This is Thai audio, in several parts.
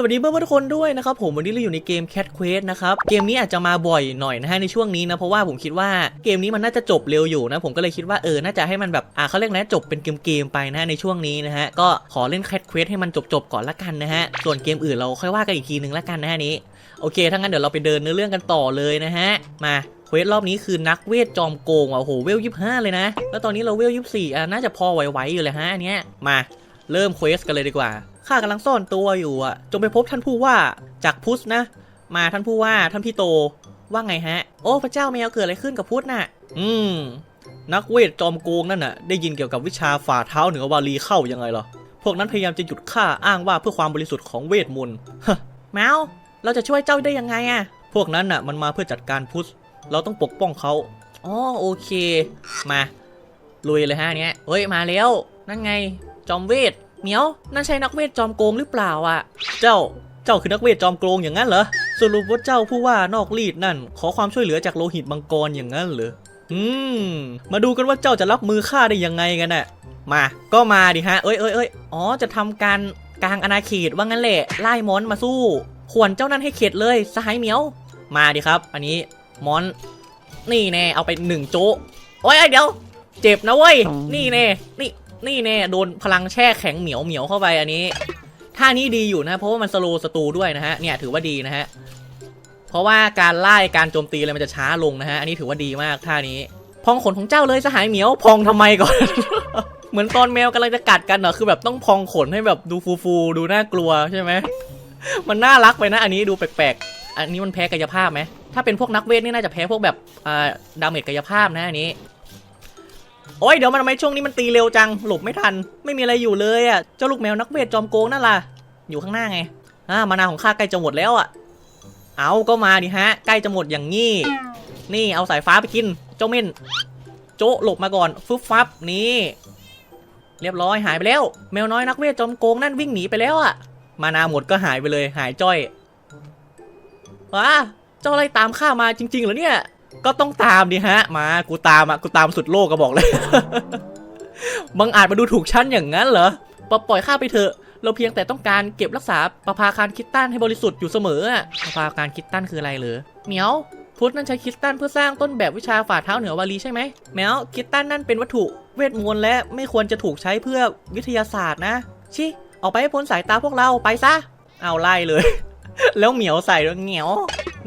สวัสดีเพื่อนๆทุกคนด้วยนะครับผมวันนี้เราอยู่ในเกม Cat Quest นะครับเกมนี้อาจจะมาบ่อยหน่อยนะฮะในช่วงนี้นะเพราะว่าผมคิดว่าเกมนี้มันน่าจะจบเร็วอยู่นะผมก็เลยคิดว่าเออน่าจะให้มันแบบอ่าเขาเรียกนะจบเป็นเกมๆไปนะฮะในช่วงนี้นะฮะก็ขอเล่น Cat Quest ให้มันจบๆก่อนละกันนะฮะส่วนเกมอื่นเราค่อยว่ากันอีกทีนึงละกันนะฮะนี้โอเคถ้างั้นเดี๋ยวเราไปเดินเนื้อเรื่องกันต่อเลยนะฮะมาเควสรอบนี้คือนักเวทจอมโกงว่ะโอ้โหเวลยี่ห้าเลยนะ แล้วตอนนี้เราเวลยี่สี่อะน่าจะพอไหวๆอยู่เลยฮะอันเนี้ยมาเริ่มเควสกันเลยดีกว่า ข้ากำลังซ่อนตัวอยู่อะ จงไปพบท่านผู้ว่าจากพุทธนะ มาท่านผู้ว่าท่านพี่โต ว่าไงฮะ โอ้พระเจ้าแมวเกิดอะไรขึ้นกับพุทธน่ะ อืม นักเวทจอมโกงนั่นน่ะ ได้ยินเกี่ยวกับวิชาฝ่าเท้าเหนือวาลีเข้ายังไงล่ะ พวกนั้นพยายามจะหยุดข้าอ้างว่าเพื่อความบริสุทธิ์ของเวทมนต์ฮะแมวเราจะช่วยเจ้าได้ยังไงอะพวกนั้นน่ะ มันมาเพื่อจัดการพุทธเราต้องปกป้องเขาอ๋อโอเค มาลุยเลยฮะเนี้ยเฮ้ยมาแล้ว นั่นไง จอมเวท เหมียวนั่นใช่นักเวทจอมโกงหรือเปล่าอะ เจ้า เจ้าคือนักเวทจอมโกงอย่างนั้นเหรอ สรุปว่าเจ้าผู้ว่านอกรีดนั่น ขอความช่วยเหลือจากโลหิตมังกรอย่างนั้นเหรอ อืม มาดูกันว่าเจ้าจะรับมือข้าได้ยังไงกันน่ะ มา ก็มาดิฮะ เอ้ยเอ้ยเอ้ยอ๋อ จะทำการกลางอาณาเขตว่างั้นแหละ ไล่มอนมาสู้ ขวนเจ้านั่นให้เข็ดเลย สหายเหมียว มาดิครับ อันนี้มอน นี่แน่ เอาไปหนึ่งโจ๊ะโอ้ยเอ้ยเดี๋ยว เจ็บนะเว้ย นี่แน่ นี่ นี่แน่โดนพลังแช่แข็งเหมียวเหมียวเข้าไปอันนี้ท่านี้ดีอยู่นะเพราะว่ามันสโลว์สตูด้วยนะฮะเนี่ยถือว่าดีนะฮะเพราะว่าการไล่การโจมตีอะไรมันจะช้าลงนะฮะอันนี้ถือว่าดีมากท่านี้พองขนของเจ้าเลยสหายเหมียวพองทำไมก่อน เหมือนตอนแมวกำลังจะกัดกันเหรอคือแบบต้องพองขนให้แบบดูฟูๆดูน่ากลัวใช่ไหมมันน่ารักไปนะอันนี้ดูแปลกๆ อันนี้มันแพ้กายภาพไหมถ้าเป็นพวกนักเวทนี่น่าจะแพ้พวกแบบอ่าดาเมจกายภาพนะอันนี้ โอ้ยเดี๋ยวมันทำไมช่วงนี้มันตีเร็วจังหลบไม่ทัน ไม่มีอะไรอยู่เลยอะเจ้าลูกแมวนักเวทจอมโกงนั่นล่ะอยู่ข้างหน้าไงอ่ามานาของข้าใกล้จะหมดแล้วอะ เอาก็มาดิฮะ ใกล้จะหมดอย่างงี้ นี่เอาสายฟ้าไปกิน เจ้าเม่น โจะหลบมาก่อนฟึบฟับนี่ เรียบร้อยหายไปแล้ว แมวน้อยนักเวทจอมโกงนั่นวิ่งหนีไปแล้วอะ มานาหมดก็หายไปเลยหายจ้อยว้าเจ้าอะไรตามข้ามาจริงๆเหรอเนี่ย ก็ต้องตามดิฮะ มา กูตามอะ กูตามสุดโลกก็บอกเลยบังอาจมาดูถูกฉันอย่างนั้นเหรอปปล่อยข้าไปเถอะ เราเพียงแต่ต้องการเก็บรักษาประภาคารคิตตันให้บริสุทธิ์อยู่เสมออะประภาคารคิตตันคืออะไรเหรอเหมียวพุทธนั่นใช้คิตตันเพื่อสร้างต้นแบบวิชาฝ่าเท้าเหนือวาลีใช่ไหมแมวคิตตันนั่นเป็นวัตถุเวทมนต์และไม่ควรจะถูกใช้เพื่อวิทยาศาสตร์นะ ชิ ออกไปให้พ้นสายตาพวกเราไปซะ เอาไล่เลย แล้วเหมียวใส่ด้วเหนียว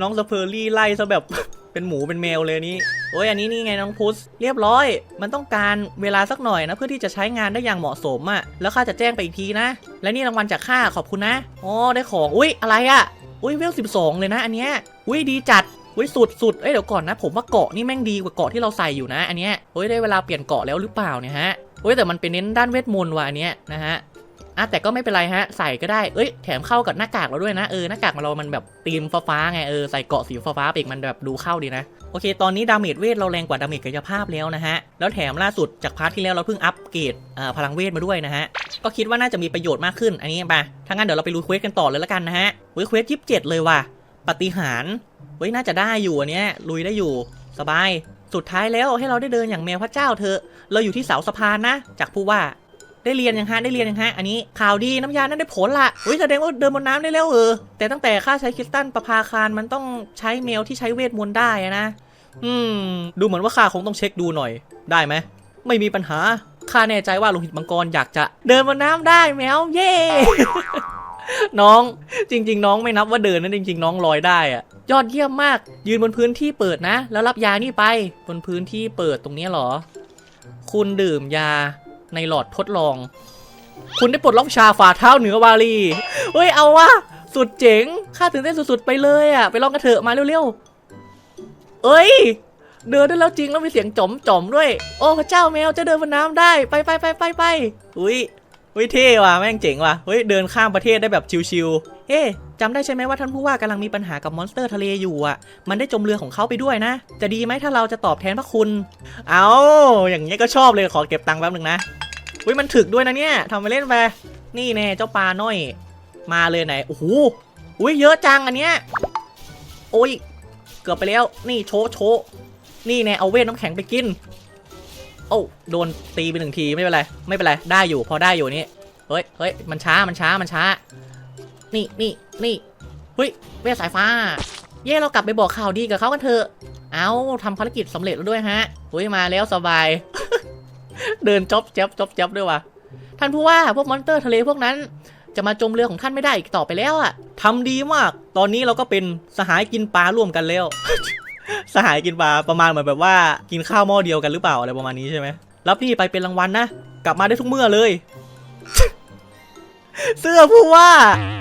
น้องสเพอร์รี่ไล่ซะแบบ เป็นหมูเป็นแมวเลยนี่โอ้ยอันนี้นี่ไงน้องพุสเรียบร้อย มันต้องการเวลาสักหน่อยนะ เพื่อที่จะใช้งานได้อย่างเหมาะสมอะ่ะแล้วข้าจะแจ้งไปอีกทีนะ และนี่รางวัลจากข้าขอบคุณนะอ๋อได้ของอุ้ยอะไรอะ่ะอุ้ยเวลสิบสองเลยนะ อันเนี้ยอุ้ยดีจัดอุ้ยสุดสุดเอ้ยเดี๋ยวก่อนนะ ผมว่าเกาะนี่แม่งดีกว่าเกาะที่เราใส่อยู่นะ อันเนี้ยเฮ้ยได้เวลาเปลี่ยนเกาะแล้วหรือเปล่าเนี่ยฮะเฮ้ยแต่มันเป็นเน้นด้านเวทมนต์ว่ะอันเนี้ยนะฮะ อะแต่ก็ไม่เป็นไรฮะ ใส่ก็ได้ เอ้ยแถมเข้ากับหน้ากากเราด้วยนะ เออหน้ากากของเรามันแบบตีมฟ้าๆไง เออใส่เกาะสีฟ้าๆไปอีกมันแบบดูเข้าดีนะ โอเค ตอนนี้ดาเมจเวทเราแรงกว่าดาเมจกายภาพแล้วนะฮะ แล้วแถมล่าสุดจากพาร์ทที่แล้วเราเพิ่งอัปเกรดพลังเวทมาด้วยนะฮะ ก็คิดว่าน่าจะมีประโยชน์มากขึ้น อันนี้ไปถ้างั้นเดี๋ยวเราไปลุยเควสกันต่อเลยละกันนะฮะเว้ยเควสยี่สิบเจ็ดเลยว่ะ ปฏิหารเว้ยน่าจะได้อยู่อันเนี้ยลุยได้อยู่ สบาย สุดท้ายแล้วให้เราได้เดินอย่างแมวพระเจ้าเถอะ เราอยู่ที่เสาสะพานนะ จากผู้ว่า ได้เรียนยังฮะได้เรียนยังฮะอันนี้ข่าวดีน้ำยานั้นได้ผลละเฮ้ยแสดงว่าเดินบนน้ำได้แล้วเออแต่ตั้งแต่ข้าใช้คริสตัลประภาคารมันต้องใช้เมลที่ใช้เวทมนต์ได้อะนะ อืม ดูเหมือนว่าข้าคงต้องเช็คดูหน่อยได้ไหมไม่มีปัญหาข้าแน่ใจว่าโลหิตมังกรอยากจะเดินบนน้ำได้แมวเย่น้องจริง ๆ น้องไม่นับว่าเดินนะจริง ๆ น้องลอยได้อะยอดเยี่ยมมาก ยืนบนพื้นที่เปิดนะ แล้วรับยานี่ไป บนพื้นที่เปิดตรงนี้เหรอ คุณดื่มยา ในหลอดทดลอง คุณได้ปลดล็อกชาฝ่าเท้าเหนือวาลีเฮ้ยเอาวะสุดเจ๋งข้าตื่นเต้นสุดๆ ไปเลยอะ ไปลองกันเถอะมาเร็วๆ เอ้ย เดินได้แล้วจริงแล้วมีเสียงจ๋อมจอมๆด้วย โอ้พระเจ้าแมวจะเดินบนน้ำได้ไปไปไปไปไปอุ้ยอุ้ยเท่ว่ะแม่งเจ๋งว่ะเฮ้ยเดินข้ามประเทศได้แบบชิวๆเฮ้ จำได้ใช่ไหมว่าท่านผู้ว่ากำลังมีปัญหากับมอนสเตอร์ทะเลอยู่อะ มันได้จมเรือของเขาไปด้วยนะ จะดีไหมถ้าเราจะตอบแทนพระคุณ เอาอย่างเงี้ก็ชอบเลยขอเก็บตังค์แป๊บหนึ่งนะอุ้ยมันถึกด้วยนะเนี่ยทำไปเล่นไปนี่แน่เจ้าปลาน้อย มาเลยไหนโอ้โหอุ้ยเยอะจังอันเนี้ยโอ้ยเกือบไปแล้วนี่โชโชนี่แน่เอาเวทน้ำแข็งไปกิน โอ้โดนตีไปหนึ่งทีไม่เป็นไรไม่เป็นไรได้อยู่พอได้อยู่นี่เฮ้ยเฮ้ยมันช้ามันช้ามันช้า นี่นี่นี่เฮ้ยเวทสายฟ้า เย่เรากลับไปบอกข่าวดีกับเขากันเถอะ เอาทำภารกิจสำเร็จแล้วด้วยฮะเฮ้ยมาแล้วสบาย เดินจ๊อบจ๊บจ๊อบจ๊บด้วยวะท่านผู้ว่าพวกมอนสเตอร์ทะเลพวกนั้น จะมาจมเรือของท่านไม่ได้อีกต่อไปแล้วอะทำดีมาก ตอนนี้เราก็เป็นสหายกินปลาร่วมกันแล้ว สหายกินปลาประมาณเหมือนแบบว่ากินข้าวหม้อเดียวกันหรือเปล่าอะไรประมาณนี้ใช่ไหมรับนี่ไปเป็นรางวัลนะ กลับมาได้ทุกเมื่อเลย เสื้อผู้ว่า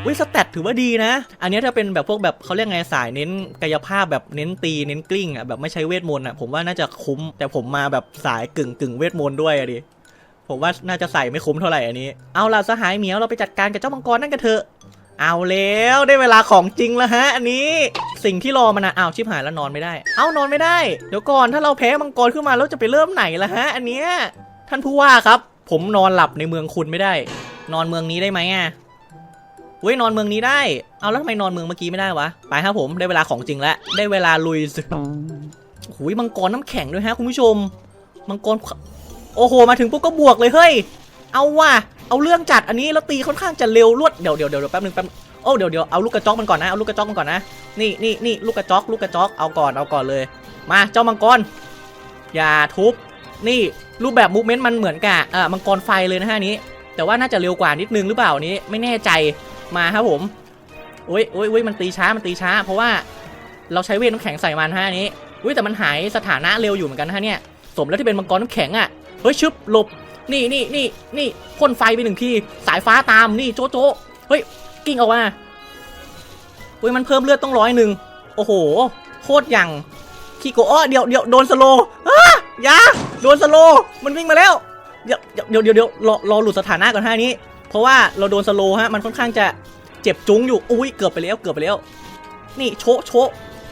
วิสแตทถือว่าดีนะ อันนี้ถ้าเป็นแบบพวกแบบเขาเรียกไงสายเน้นกายภาพแบบเน้นตีเน้นกลิ้งอะแบบไม่ใช้เวทมนต์อะผมว่าน่าจะคุ้ม แต่ผมมาแบบสายกึ่งกึ่งเวทมนต์ด้วยอะดิผมว่าน่าจะใส่ไม่คุ้มเท่าไหร่อันนี้ เอาล่ะสหายเหมียวเราไปจัดการกับเจ้ามังกรนั่นกันเถอะ เอาแล้วได้เวลาของจริงแล้วฮะ อันนี้สิ่งที่รอมันนะอ้าวชิบหายแล้วนอนไม่ได้ เอานอนไม่ได้เดี๋ยวก่อนถ้าเราแพ้มังกรขึ้นมาแล้วจะไปเริ่มไหนล่ะฮะ อันเนี้ยท่านผู้ว่าครับ ผมนอนหลับในเมืองคุณไม่ได้ นอนเมืองนี้ได้ไหมอะเว้ยนอนเมืองนี้ได้ เอาแล้วทำไมนอนเมืองเมื่อกี้ไม่ได้วะ ไปครับผมได้เวลาของจริงแล้ว ได้เวลาลุยหุยมังกรน้ำแข็งด้วยฮะคุณผู้ชม มังกร โอ้โห มาถึงปุ๊บก็บวกเลยเฮ้ย เอาว่ะ เอาเรื่องจัดอันนี้แล้วตีค่อนข้างจะเร็วรวด เดี๋ยวเดี๋ยวเดี๋ยวแป๊บนึงแป๊บโอ้เดี๋ยวเดี๋ยวเอาลูกกระจอกมันก่อนนะ เอาลูกกระจอกมันก่อนนะ นี่นี่นี่ลูกกระจอกลูกกระจอก เอาก่อนเอาก่อนเลย มาเจ้ามังกร อย่าทุบ นี่รูปแบบมูฟเมนต์มันเหมือนกับเอ่อมังกรไฟเลยนะฮะนี้ แต่ว่าน่าจะเร็วกว่านิดนึงหรือเปล่านี้ไม่แน่ใจมาครับผมโอ้ยโอ้ยโอ้ยมันตีช้ามันตีช้า เพราะว่าเราใช้เวทน้ำแข็งใส่มันฮะนี้อุ้ยแต่มันหายสถานะเร็วอยู่เหมือนกันฮะเนี่ยสมแล้วที่เป็นมังกรน้ำแข็งอะเฮ้ยชึบหลบนี่นี่นี่นี่พ่นไฟไปหนึ่งทีสายฟ้าตามนี่โจ๊ะโจ๊ะเฮ้ยกิ้งออกมาเฮ้ยมันเพิ่มเลือดต้องร้อยหนึ่งโอ้โห โคตรยังคีโกอ้อเดี๋ยวเดี๋ยวโดนสโลอ้ายาโดนสโลมันวิ่งมาแล้ว เดี๋ยวเดี๋ยวเดี๋ยวเดี๋ยวรอรอหลุดสถานะก่อนท่านี้ เพราะว่าเราโดนสโลฮะมันค่อนข้างจะเจ็บจุ้งอยู่อุ้ยเกือบไปแล้วเกือบไปแล้ว นี่โชะโชะ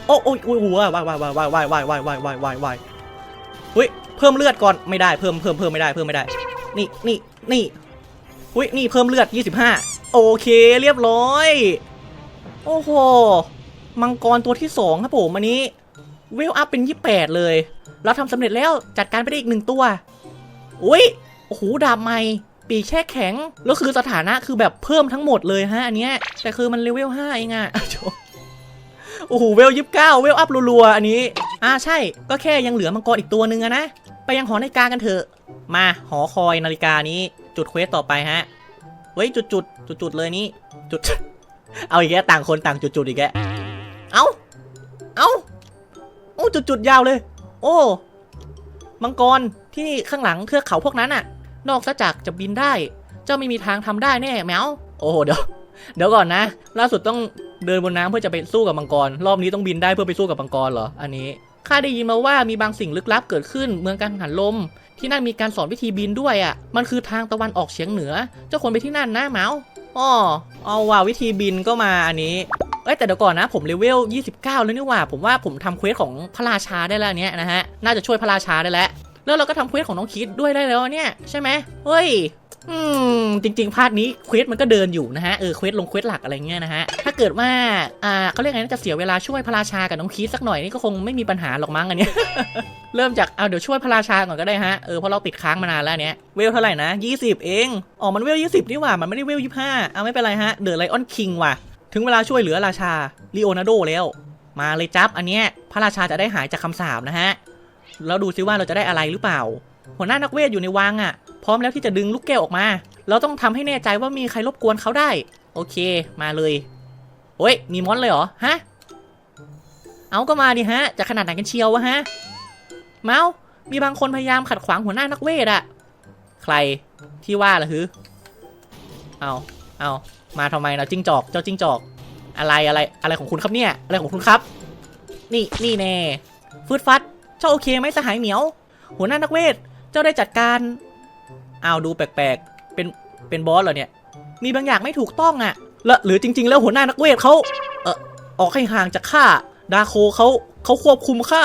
โอ้โอ้ยโอ้ยโอ้ยวายวายวายวายวายวายวายวายวายวายวายเฮ้ยเพิ่มเลือดก่อนไม่ได้เพิ่มเพิ่มเพิ่มไม่ได้เพิ่มไม่ได้ นี่นี่นี่อุ้ยนี่เพิ่มเลือด 25 โอเคเรียบร้อย โอ้โหมังกรตัวที่สองครับผมอันนี้เวลอัพเป็น 28 เลย เราทำสำเร็จแล้วจัดการไปได้อีกหนึ่งตัว อุ้ยโอ้โหดาบใหม่ปีแช่แข็ง แล้วคือสถานะคือแบบเพิ่มทั้งหมดเลยฮะอันเนี้ยแต่คือมันเลเวล5เองอะโอ้โหเวลยี่สิบเก้าเวลอัพรัวๆอันนี้ อ่าใช่ก็แค่ยังเหลือมังกรอีกตัวหนึ่งอะนะ ไปยังหอนาฬิกากันเถอะ มาหอคอยนาฬิกานี้จุดเควสต่อไปฮะ เฮ้ยจุดจุดจุดจุดๆเลยนี่ จุด เอาอีกแกต่างคนต่างจุดจุดๆอีกแกเอาเอาโอ้จุดจุดๆยาวเลย โอ้ มังกร ที่ข้างหลังเทือกเขาพวกนั้นอะนอกจากจะบินได้ เจ้าไม่มีทางทำได้แน่แมวโอ้โหเดี๋ยวเดี๋ยวก่อนนะ ล่าสุดต้องเดินบนน้ำเพื่อจะไปสู้กับมังกร รอบนี้ต้องบินได้เพื่อไปสู้กับมังกรเหรอ อันนี้ข้าได้ยินมาว่ามีบางสิ่งลึกลับเกิดขึ้นเมืองกังหันลม ที่นั่นมีการสอนวิธีบินด้วยอะ มันคือทางตะวันออกเฉียงเหนือ เจ้าควรไปที่นั่นนะเมาส์อ๋อเอาว่าวิธีบินก็มาอันนี้ เอ้แต่เดี๋ยวก่อนนะ ผมเลเวล 29 แล้วนี่หว่า ผมว่าผมทำเควสของพระราชาได้แล้วเนี้ยนะฮะ น่าจะช่วยพระราชาได้แล้ว แล้วเราก็ทำเควสของน้องคิดด้วยได้แล้วเนี่ยใช่ไหมเฮ้ยอืมจริงๆพาร์ทนี้เควสมันก็เดินอยู่นะฮะเออเควสลงเควสหลักอะไรเงี้ยนะฮะถ้าเกิดว่าอ่าเขาเรียกไงนะจะเสียเวลาช่วยพระราชากับน้องคีสักหน่อยนี่ก็คงไม่มีปัญหาหรอกมั้งอันเนี้ย เริ่มจากเอาเดี๋ยวช่วยพระราชาก่อนก็ได้ฮะเออเพราะเราติดค้างมานานแล้วเนี้ยเวลเท่าไหร่นะ20 เองอ๋อมันเวล20นี่หว่ามันไม่ได้เวล25เอาไม่เป็นไรฮะเดอะไลออนคิงว่ะ ถึงเวลาช่วยเหลือราชาลีโอนาร์โดแล้ว มาเลยจับอันเนี้ยพระราชาจะได้หายจากคำสาปนะฮะ แล้วดูซิว่าเราจะได้อะไรหรือเปล่า หัวหน้านักเวทอยู่ในวังอะ พร้อมแล้วที่จะดึงลูกแก้วออกมา เราต้องทำให้แน่ใจว่ามีใครรบกวนเขาได้ โอเค มาเลยโอ้ย มีมอนเลยเหรอ ฮะ เอาก็มาดิฮะ จะขนาดไหนกันเชียววะฮะ เมาส์มีบางคนพยายามขัดขวางหัวหน้านักเวทอะใครที่ว่าล่ะฮือเอาเอามาทำไมนะจิ้งจอก เจ้าจิ้งจอก อะไรอะไรอะไรของคุณครับเนี่ย อะไรของคุณครับ นี่นี่แน่ฟืดฟัด เจ้าโอเคไหมสหายเหมียว หัวหน้านักเวท เจ้าได้จัดการอ้าวดูแปลกๆ เป็น เป็นบอสเหรอเนี่ย มีบางอย่างไม่ถูกต้องอะ่ะละหรือจริง ๆ แล้วหัวหน้านักเวทเขาเออออกให้ห่างจากข้า ดาโคเขาเขาควบคุมข้า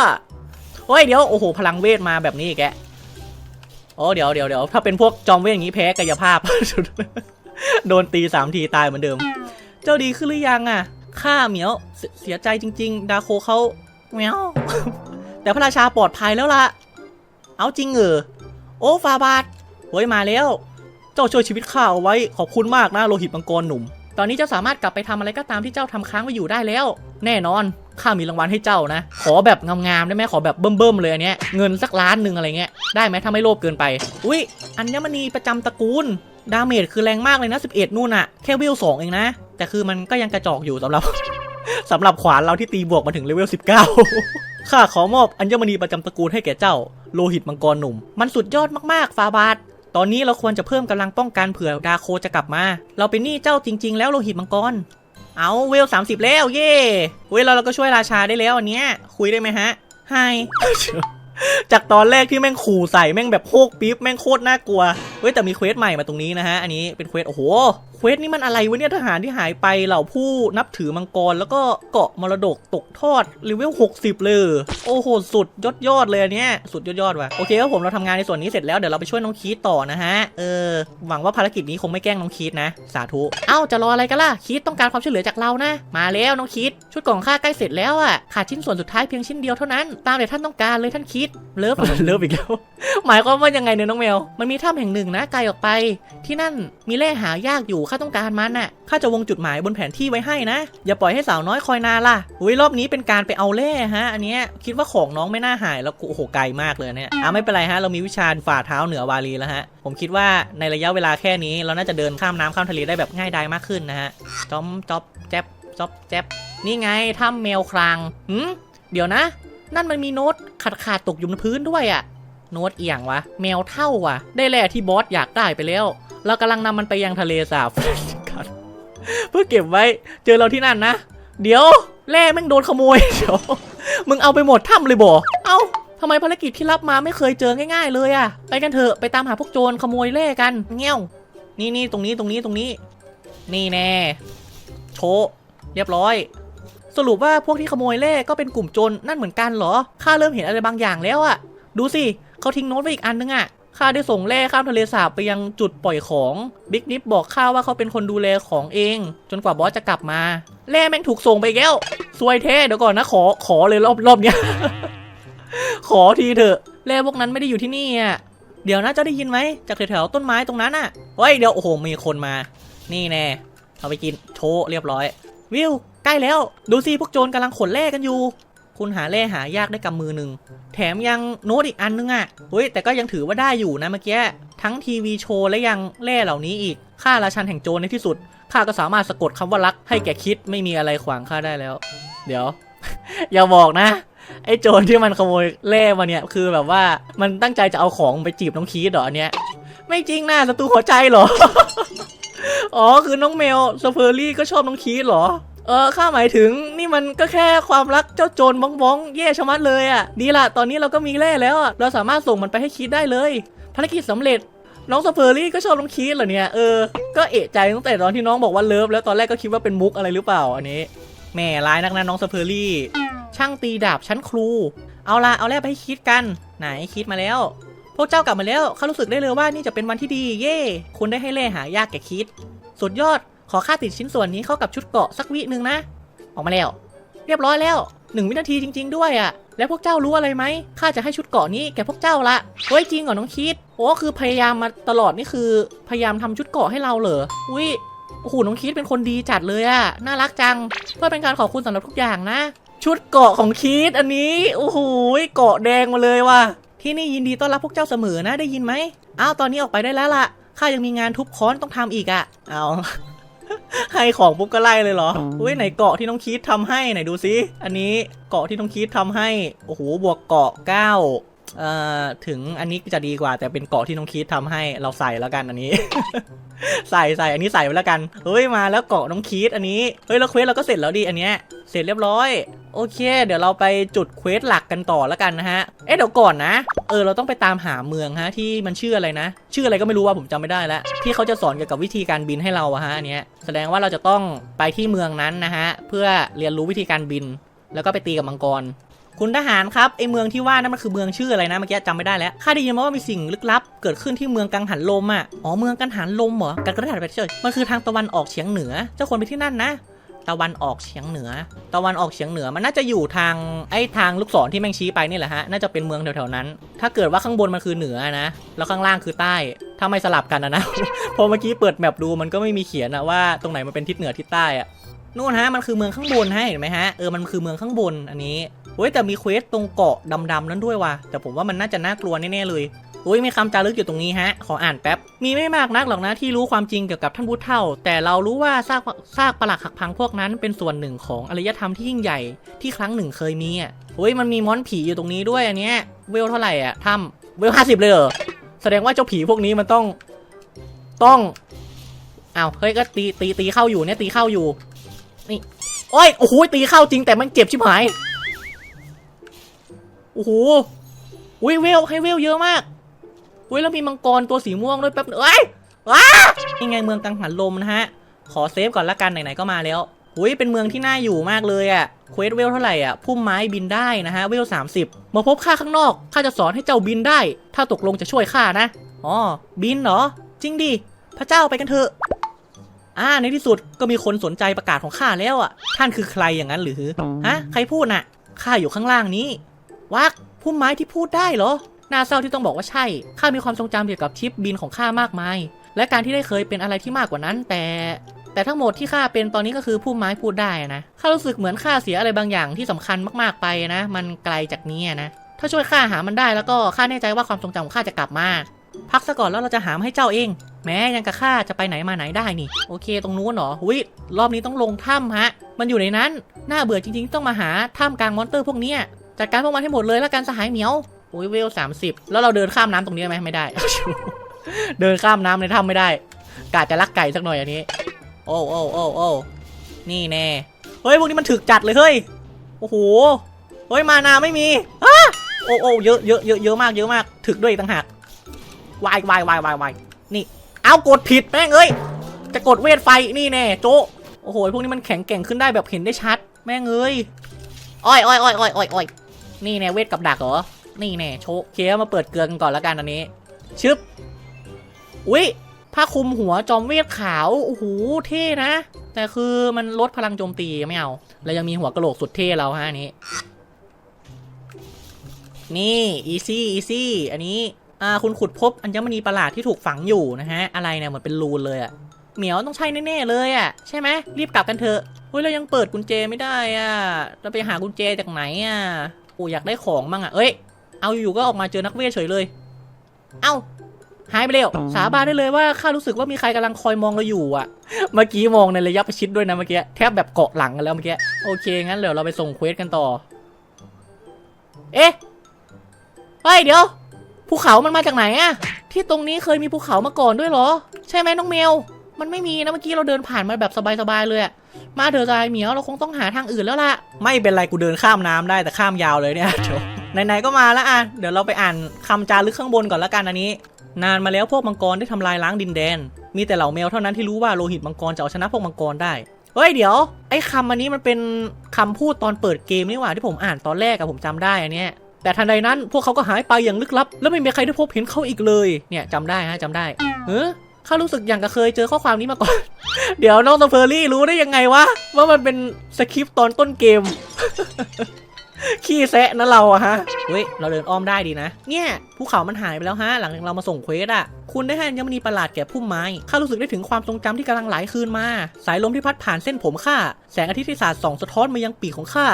โอ้ยเดี๋ยว โอ้โห พลังเวทมาแบบนี้อีกแกโอ้เดี๋ยวเดี๋ยวเดี๋ยวถ้าเป็นพวกจอมเวทอย่างนี้แพ้กายภาพ โดนตีสามทีตายเหมือนเดิม เจ้าดีขึ้นหรือยังอะข้าเหมียวเสเสียใจจริง ๆ ดาโคเขาแมว แต่พระราชาปลอดภัยแล้วล่ะ เอาจริงเหรอ โอ้ฟาบาทเฮ้ยมาแล้ว เจ้าช่วยชีวิตข้าเอาไว้ ขอบคุณมากนะโลหิตมังกรหนุ่ม ตอนนี้เจ้าสามารถกลับไปทำอะไรก็ตามที่เจ้าทำค้างไว้อยู่ได้แล้ว แน่นอน ข้ามีรางวัลให้เจ้านะ ขอแบบงามๆได้ไหมขอแบบเบิ่มๆเลยอันเนี้ย เงินสักล้านหนึ่งอะไรเงี้ย ได้ไหมถ้าไม่โลภเกินไป อุ้ย อัญมณีประจำตระกูล ดาเมจคือแรงมากเลยนะ 11 นู่นอะแค่เวล2เองนะ แต่คือมันก็ยังกระจอกอยู่สำหรับ สำหรับขวานเราที่ตีบวกมาถึงเลเวล 19 ข้าขอมอบอัญมณีประจำตระกูลให้แก่เจ้า โลหิตมังกรหนุ่ม มันสุดยอดมากๆ ฟาบาทตอนนี้เราควรจะเพิ่มกำลังป้องกันเผื่อดาโคจะกลับมา เราเป็นหนี้เจ้าจริง ๆ แล้วโลหิตมังกร เอาเวล 30 แล้วเย่เว้ยเราเราก็ช่วยราชาได้แล้วอันเนี้ย คุยได้ไหมฮะไฮจากตอนแรกที่แม่งขู่ใส่แม่งแบบโคกปิ๊บแม่งโคตรน่ากลัวเฮ้ยแต่มีเควสใหม่มาตรงนี้นะฮะ อันนี้เป็นเควสโอ้โห ควสนี่มันอะไรวะเนี่ยทหารที่หายไปเหล่าผู้นับถือมังกร แล้วก็เกาะมรดกตกทอดเลเวล60 เลย โอ้โห สุดยอดยอดเลยอันเนี้ยสุดยอดยอดว่ะโอเคครับผมเราทำงานในส่วนนี้เสร็จแล้วเดี๋ยวเราไปช่วยน้องคีตต่อนะฮะเออหวังว่าภารกิจนี้คงไม่แกล้งน้องคีตนะ สาธุเอ้าจะรออะไรกันล่ะคีตต้องการความช่วยเหลือจากเรานะ มาแล้วน้องคีตชุดกล่องค่าใกล้เสร็จแล้วอะขาดชิ้นส่วนสุดท้ายเพียงชิ้นเดียวเท่านั้นตามแต่ท่านต้องการเลยท่านคิดเลิฟเลิฟอีกแล้วหมายความว่ายังไงเนี่ยน้องแมว มันมีถ้ำแห่งหนึ่งนะไกลออกไป ที่นั่นมีแร่หายากอยู่ข้าาต้องการมันน่ะข้าจะวงจุดหมายบนแผนที่ไว้ให้นะ อย่าปล่อยให้สาวน้อยคอยนานล่ะอุ้ยรอบนี้เป็นการไปเอาแร่ฮะ อันเนี้ยคิดว่าของน้องไม่น่าหายแล้วกูโอ้โหไกลมากเลยเนี่ยอะไม่เป็นไรฮะเรามีวิชาฝ่าเท้าเหนือวาลีแล้วฮะผมคิดว่าในระยะเวลาแค่นี้เราน่าจะเดินข้ามน้ำข้ามทะเลได้แบบง่ายดายมากขึ้นนะฮะจอมจ๊อบแจ๊บจ๊อบแจ๊บนี่ไงถ้ำแมวครางหืมเดี๋ยวนะ นั่นมันมีโน้ตขาดขาดตกอยู่บนพื้นด้วยอะ โน้ตเอียงวะ แมวเท่าวะได้แร่ที่บอสอยากได้ไปแล้ว เรากำลังนำมันไปยังทะเลสาบเพื่อเก็บไว้ เจอเราที่นั่นนะ เดี๋ยวแร่แม่งโดนขโมยเดี๋ยวมึงเอาไปหมดถ้ำเลยบ่เอ้าทำไมภารกิจที่รับมาไม่เคยเจอง่าย ๆ เลยอะไปกันเถอะไปตามหาพวกโจรขโมยแร่กันเงี้ยวนี่นี่ตรงนี้ตรงนี้ตรงนี้ นี่แน่โชเรียบร้อย สรุปว่าพวกที่ขโมยแร่ก็เป็นกลุ่มโจรนั่นเหมือนกันเหรอข้าเริ่มเห็นอะไรบางอย่างแล้วอะดูสิ เขาทิ้งโน้ตไว้อีกอันนึงอะข้าได้ส่งแร่ข้ามทะเลสาบไปยังจุดปล่อยของบิ๊กนิฟบอกข้าว่าเขาเป็นคนดูแลของเอง จนกว่าบอสจะกลับมาแร่แม่งถูกส่งไปอีกแล้วซวยเท่เดี๋ยวก่อนนะขอขอเลยรอบรอบเนี้ยขอทีเถอะแร่พวกนั้นไม่ได้อยู่ที่นี่อะเดี๋ยวนะเจ้าได้ยินไหมจากแถวๆต้นไม้ตรงนั้นอะเฮ้ยเดี๋ยวโอ้โหมีคนมา นี่แน่เอาไปกินโชว์เรียบร้อย วิวใกล้แล้ว ดูสิพวกโจรกำลังขนแร่กันอยู่ คุณหาแร่หายากได้กำมือหนึ่ง แถมยังโน้ตอีกอันนึงอะ่ะเฮ้ยแต่ก็ยังถือว่าได้อยู่นะเมื่อกี้ทั้งทีวีโชว์และยังแร่เหล่านี้อีกข้าราชันแห่งโจรในที่สุดข้าก็สามารถสะกดคำว่ารักให้แกคิดไม่มีอะไรขวางข้าได้แล้ว เดี๋ยว อย่าบอกนะ ไอ้โจรที่มันขโมยแร่มาเนี่ยคือแบบว่ามันตั้งใจจะเอาของไปจีบน้องคีดเหรอเนี้ยไม่จริงนะศัตรูหัวใจเหรอ อ๋อคือน้องแมวสเปอร์รี่ก็ชอบน้องคีดเหรอ เออข้าหมายถึงนี่มันก็แค่ความรักเจ้าโจรบ้องบ้องๆแย่ชะมัดเลยอะ่ะ ดีละตอนนี้เราก็มีแร่แล้วอะเราสามารถส่งมันไปให้คีดได้เลยภารกิจสำเร็จน้องสเปอร์รี่ก็ชอบน้องคีดเหรอเนี่ยเออ ก็เอะใจตั้งแต่ตอนที่น้องบอกว่าเลิฟแล้วตอนแรกก็คิดว่าเป็นมุกอะไรหรือเปล่าอันนี้แหม่ร้ายนักนะน้องสเปอร์รี่ ช่างตีดาบชั้นครู เอาละเอาแร่ไปให้คิดกัน ไหนคิดมาแล้ว พวกเจ้ากลับมาแล้วข้ารู้สึกได้เลยว่านี่จะเป็นวันที่ดี เย่คุณได้ให้แร่หายากแก่คิด สุดยอด ขอค่าติดชิ้นส่วนนี้เข้ากับชุดเกาะสักวิหนึ่งนะ ออกมาแล้ว เรียบร้อยแล้วหนึ่งวินาทีจริง ๆ ด้วยอะ่ะ แล้วพวกเจ้ารู้อะไรไหมข้าจะให้ชุดเกาะนี้แก่พวกเจ้าละเฮ้ยจริงเหรอน้องคิดโอ้คือพยายามมาตลอดนี่คือ พยายามทำชุดเกาะให้เราเหรออุ้ยโอ้โหน้องคิดเป็นคนดีจัดเลยอะ่ะน่ารักจังเพื่อเป็นการขอบคุณสำหรับทุกอย่างนะ ชุดเกาะของคิดอันนี้โอ้โหเกาะแดงมาเลยว่ะที่นี่ยินดีต้อนรับพวกเจ้าเสมอนะได้ยินไหมอ้าวตอนนี้ออกไปได้แล้วล่ะข้ายังมีงานทุบค้อนต้องทำอีกอะ่ะเอา ให้ของปุ๊บก็ไล่เลยเหรออุ้ยไหนเกาะที่น้องคีดทำให้ไหนดูซิ อันนี้เกาะที่น้องคีดทำให้ โอ้โห บวกเกาะ9 เอ่อถึงอันนี้จะดีกว่า แต่เป็นเกาะที่น้องคีดทำให้เราใส่แล้วกันอันนี้ ใส่ใส่อันนี้ใส่ไปแล้วกันเฮ้ยมาแล้วเกาะน้องคีดอันนี้เฮ้ยแล้วเควสเราก็เสร็จแล้วดิอันเนี้ยเสร็จเรียบร้อยโอเค เดี๋ยวเราไปจุดเควสหลักกันต่อแล้วกันนะฮะ เอ๊ะเดี๋ยวก่อนนะ เออเราต้องไปตามหาเมืองฮะที่มันชื่ออะไรนะ ชื่ออะไรก็ไม่รู้ว่าผมจำไม่ได้แล้ว ที่เขาจะสอนเกี่ยวกับวิธีการบินให้เราอะฮะอันเนี้ยแสดงว่าเราจะต้องไปที่เมืองนั้นนะฮะ เพื่อเรียนรู้วิธีการบิน แล้วก็ไปตีกับมังกร คุณทหารครับไอเมืองที่ว่านั่นมันคือเมืองชื่ออะไรนะเมื่อกี้จำไม่ได้แล้วข้าได้ยินมาว่ามีสิ่งลึกลับ เกิดขึ้นที่เมืองกังหันลมอะอ๋อเมืองกังหันลมเหรอกันกระดาษไปเฉยมันคือทางตะวันออกเฉียงเหนือ เจ้าควรไปที่นั่นนะตะวันออกเฉียงเหนือ ตะวันออกเฉียงเหนือมันน่าจะอยู่ทางไอ้ทางลูกศรที่แม่งชี้ไปนี่แหละฮะ น่าจะเป็นเมืองแถวๆนั้น ถ้าเกิดว่าข้างบนมันคือเหนือนะ แล้วข้างล่างคือใต้ ถ้าไม่สลับกันนะนะ พอเมื่อกี้เปิดแมปดูมันก็ไม่มีเขียนนะว่าตรงไหนมันเป็นทิศเหนือทิศใต้อะนู่นฮะมันคือเมืองข้างบนฮะเห็นไหมฮะ เออมันคือเมืองข้างบนอันนี้ เฮ้ยแต่มีเควสตรงเกาะดำๆนั้นด้วยว่ะแต่ผมว่ามันน่าจะน่ากลัวแน่ๆเลยอุ้ยมีคำจารึกอยู่ตรงนี้ฮะ ขออ่านแป๊บ มีไม่มากนักหรอกนะที่รู้ความจริงเกี่ยวกับท่านพุทธเท่า แต่เรารู้ว่าซากซากปลักหักพังพวกนั้นเป็นส่วนหนึ่งของอารยธรรมที่ยิ่งใหญ่ที่ครั้งหนึ่งเคยมีอะเฮ้ยมันมีมอนผีอยู่ตรงนี้ด้วยอันเนี้ยเวลเท่าไหร่อะถ้ำเวลห้าสิบเลยเหรอแสดงว่าเจ้าผีพวกนี้มันต้องต้องอ้าวเฮ้ยก็ตีตีตีเข้าอยู่เนี่ยตีเข้าอยู่นี่โอ้ยโอ้โหตีเข้าจริงแต่มันเจ็บชิบหาย โอ้โหอุ้ยเวลให้เวลเยอะมากอุ้ยแล้วมีมังกรตัวสีม่วงด้วยแป๊บเอ้ยว้านี่ไงเมืองกังหันลมนะฮะ ขอเซฟก่อนละกันไหนๆก็มาแล้วอุ้ยเป็นเมืองที่น่าอยู่มากเลยอะ่ะเควสเวลเท่าไหร่อะพุ่มไม้บินได้นะฮะเวล30มาพบข้าข้างนอกข้าจะสอนให้เจ้าบินได้ ถ้าตกลงจะช่วยข้านะอ๋อบินเหรอ จริงดิพระเจ้าไปกันเถอะอ่าในที่สุดก็มีคนสนใจประกาศของข้าแล้วอะ ท่านคือใครอย่างนั้นหรือฮะใครพูดน่ะข้าอยู่ข้างล่างนี้ วักพุ่มไม้ที่พูดได้เหรอน่าเศร้าที่ต้องบอกว่าใช่ ข้ามีความทรงจำเกี่ยวกับทริปบินของข้ามากมาย และการที่ได้เคยเป็นอะไรที่มากกว่านั้น แต่ แต่ทั้งหมดที่ข้าเป็นตอนนี้ก็คือพุ่มไม้พูดได้นะ ข้ารู้สึกเหมือนข้าเสียอะไรบางอย่างที่สำคัญมากๆไปนะ มันไกลจากนี้นะ ถ้าช่วยข้าหามันได้แล้วก็ข้าแน่ใจว่าความทรงจำของข้าจะกลับมา พักซะก่อนแล้วเราจะหามให้เจ้าเอง แม้ยังกับข้าจะไปไหนมาไหนได้นี่ โอเค ตรงนู้นเหรอหุยรอบนี้ต้องลงถ้ำฮะ มันอยู่ในนั้น น่าเบื่อจริงๆ ต้องมาหาถ้ำกลางมอนเตอร์พวกเนี้ย จัดการพวกมันให้หมดเลยแล้วกันสหายเหมียวโอ้ยเวลสามสิบแล้วเราเดินข้ามน้ำตรงนี้ไหมไม่ได้ เดินข้ามน้ำในถ้ำไม่ได้กาจะลักไก่สักหน่อยอันนี้ โอ้โอ้โอ้โอ้นี่แน่เฮ้ยพวกนี้มันถึกจัดเลยเฮ้ยโอ้โหเฮ้ยมานาไม่มีอ้าโอ้โอ้เยอะเยอะเยอะเยอะมากเยอะมาก ถึกด้วยต่างหากวายวายวายวายวายนี่เอากดผิดแม่งเอ้ยจะกดเวทไฟนี่แน่โจโอ้โหพวกนี้มันแข็งแกร่งขึ้นได้แบบเห็นได้ชัด แม่งเอ้ยอ้อยอ้อยอ้อยอ้อยอ้อย นี่แน่เวทกับดักเหรอ นี่แน่โชว์เคมาเปิดเกลือกันก่อนแล้วกันอันนี้ ชึบ อุ้ยผ้าคลุมหัวจอมเวทขาว โอ้โห เท่นะ แต่คือมันลดพลังโจมตีไม่เอา แล้วยังมีหัวกระโหลกสุดเท่เราฮะอันนี้ นี่อีซี่อีซี่ อันนี้ อ่า คุณขุดพบอัญมณีประหลาดที่ถูกฝังอยู่นะฮะ อะไรเนี่ยเหมือนเป็นรูนเลยอะเหมียวต้องใช่แน่ๆเลยอะใช่ไหมรีบกลับกันเถอะเฮ้ยเรายังเปิดกุญแจไม่ได้อะเราไปหากุญแจจากไหนอะ โอ้อยากได้ของมั่งอะเอ้ย เอาอยู่ๆก็ออกมาเจอนักเวทเฉยเลย เอ้า หายไปแล้วสาบานได้เลยว่าข้ารู้สึกว่ามีใครกำลังคอยมองเราอยู่อะเมื่อกี้มองในระยะประชิดด้วยนะเมื่อกี้แทบแบบเกาะหลังกันแล้วเมื่อกี้ โอเคงั้นเดี๋ยวเราไปส่งเควสกันต่อ เอ๊ะเฮ้ยเดี๋ยว ภูเขามันมาจากไหนอะที่ตรงนี้เคยมีภูเขามาก่อนด้วยเหรอ ใช่ไหมน้องเมล มันไม่มีนะเมื่อกี้เราเดินผ่านมาแบบสบายๆเลยอะ มาเถอะใจเหมียวเราคงต้องหาทางอื่นแล้วล่ะ ไม่เป็นไรกูเดินข้ามน้ำได้แต่ข้ามยาวเลยเนี่ยเดี๋ยวไหนๆก็มาแล้วอะเดี๋ยวเราไปอ่านคำจารึกข้างบนก่อนละกันอันนี้ นานมาแล้วพวกมังกรได้ทำลายล้างดินแดน มีแต่เหล่าแมวเท่านั้นที่รู้ว่าโลหิตมังกรจะเอาชนะพวกมังกรได้เฮ้ยเดี๋ยวไอ้คำอันนี้มันเป็นคำพูดตอนเปิดเกมนี่หว่าที่ผมอ่านตอนแรกอะผมจำได้อันเนี้ยแต่ทันใดนั้นพวกเขาก็หายไปอย่างลึกลับ แล้วไม่มีใครได้พบเห็นเขาอีกเลยเนี่ยจำได้ฮะจำได้เออ ข้ารู้สึกอย่างกับเคยเจอข้อความนี้มาก่อน เดี๋ยวน้องสเฟอร์รี่รู้ได้ยังไงวะ ว่ามันเป็นสคริปต์ตอนต้นเกม ขี้แซะนะเราอะฮะ เฮ้ย เราเดินอ้อมได้ดีนะ เนี่ยภูเขามันหายไปแล้วฮะ หลังจากเรามาส่งเควสอะคุณได้ให้อัญมณีประหลาดแก่พุ่มไม้ ข้ารู้สึกได้ถึงความทรงจำที่กำลังไหลคืนมา สายลมที่พัดผ่านเส้นผมข้า แสงอาทิตย์ที่สาดส่องสะท้อนมายังปีกของข้า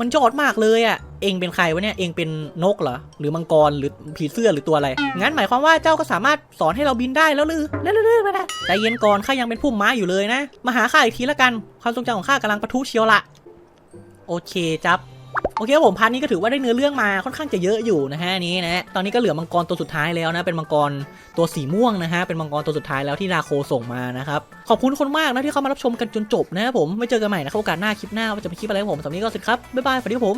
มันยอดมากเลยอะเองเป็นใครวะเนี่ย เองเป็นนกเหรอ หรือมังกร หรือผีเสื้อ หรือตัวอะไร งั้นหมายความว่าเจ้าก็สามารถสอนให้เราบินได้แล้วหรือเรื่อยๆไปนะใจเย็นก่อน ข้ายังเป็นพุ่มไม้อยู่เลยนะ มาหาข้าอีกทีละกัน ความทรงจำของข้ากำลังปะทุเชียวละ โอเคจับ โอเคผมพาร์ทนี้ก็ถือว่าได้เนื้อเรื่องมาค่อนข้างจะเยอะอยู่นะฮะนี้นะตอนนี้ก็เหลือมังกรตัวสุดท้ายแล้วนะเป็นมังกรตัวสีม่วงนะฮะเป็นมังกรตัวสุดท้ายแล้วที่ราโคส่งมานะครับขอบคุณคนมากนะที่เข้ามารับชมกันจนจบนะครับผมไม่เจอกันใหม่นะครับโอกาสหน้าคลิปหน้าว่าจะเป็นคลิปอะไรผมสำหรับนี้ก็สุดครับบ๊ายบายสวัสดีผม